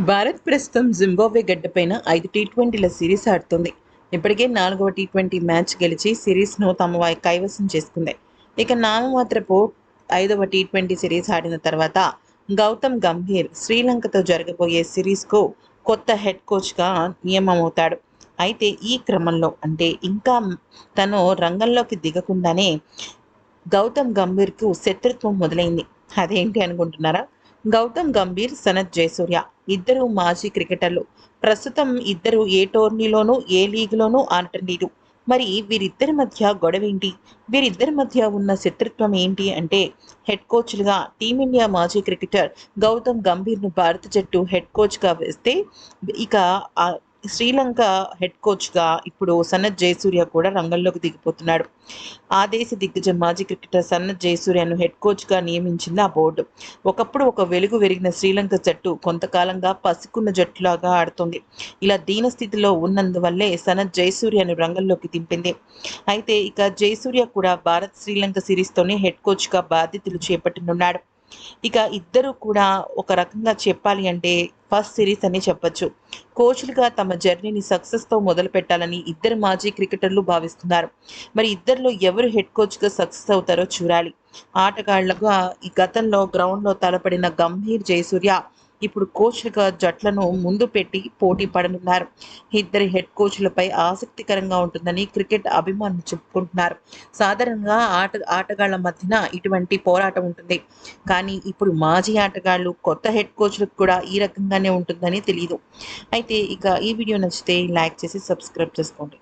భారత్ ప్రస్తుతం జింబాబ్వే గడ్డపైన ఐదు tea ట్వంటీల series ఆడుతుంది. ఇప్పటికే నాలుగవ టీ ట్వంటీ మ్యాచ్ గెలిచి సిరీస్ను తమ వై- కైవసం చేసుకుంది. ఇక నామమాత్రపు ఐదవ టీ ట్వంటీ సిరీస్ ఆడిన తర్వాత గౌతమ్ గంభీర్ శ్రీలంకతో జరగబోయే సిరీస్కు కొత్త హెడ్ కోచ్గా నియమమవుతాడు. అయితే ఈ క్రమంలో అంటే ఇంకా తను రంగంలోకి దిగకుండానే గౌతమ్ గంభీర్కు శత్రుత్వం మొదలైంది. అదేంటి అనుకుంటున్నారా? గౌతమ్ గంభీర్ సనత్ జయసూర్య ఇద్దరు మాజీ క్రికెటర్లు. ప్రస్తుతం ఇద్దరు ఏ టోర్నీలోనూ ఏ లీగ్లోనూ ఆడటం లేదు మరి వీరిద్దరి మధ్య గొడవ ఏంటి వీరిద్దరి మధ్య ఉన్న శత్రుత్వం ఏంటి అంటే హెడ్ కోచ్లుగా టీమిండియా మాజీ క్రికెటర్ గౌతమ్ గంభీర్ను భారత జట్టు హెడ్ కోచ్గా వేస్తే ఇక శ్రీలంక హెడ్ కోచ్గా ఇప్పుడు సనత్ జయసూర్య కూడా రంగంలోకి దిగిపోతున్నాడు. ఆ దేశ దిగ్గజ మాజీ క్రికెటర్ సన్నత్ జయసూర్యను హెడ్ కోచ్గా నియమించింది ఆ బోర్డు ఒకప్పుడు ఒక వెలుగు వెరిగిన శ్రీలంక జట్టు కొంతకాలంగా పసుకున్న జట్టులాగా ఆడుతుంది. ఇలా దీన స్థితిలో ఉన్నందువల్లే సనత్ జయసూర్యను రంగంలోకి దింపింది. అయితే ఇక జయసూర్య కూడా భారత్ శ్రీలంక సిరీస్తోనే హెడ్ కోచ్గా బాధ్యతలు చేపట్టనున్నాడు. ఇక ఇద్దరు కూడా ఒక రకంగా చెప్పాలి అంటే ఫస్ట్ సిరీస్ అని చెప్పొచ్చు. కోచ్లుగా తమ జర్నీని సక్సెస్తో మొదలు పెట్టాలని ఇద్దరు మాజీ క్రికెటర్లు భావిస్తున్నారు. మరి ఇద్దరిలో ఎవరు హెడ్ కోచ్గా సక్సెస్ అవుతారో చూడాలి. ఆటగాళ్ళుగా ఈ గతంలో గ్రౌండ్లో తలపడిన గంభీర్ జయసూర్య ఇప్పుడు కోచ్లుగా జట్లను ముందు పెట్టి పోటీ పడనున్నారు. ఇద్దరి హెడ్ కోచ్లపై ఆసక్తికరంగా ఉంటుందని క్రికెట్ అభిమానులు చెప్పుకుంటున్నారు. సాధారణంగా ఆట ఆటగాళ్ళ మధ్యన ఇటువంటి పోరాటం ఉంటుంది. కానీ ఇప్పుడు మాజీ ఆటగాళ్ళు కొత్త హెడ్ కోచ్లకు కూడా ఈ రకంగానే ఉంటుందని తెలియదు అయితే ఇక ఈ వీడియో నచ్చితే లైక్ చేసి సబ్స్క్రైబ్ చేసుకోండి.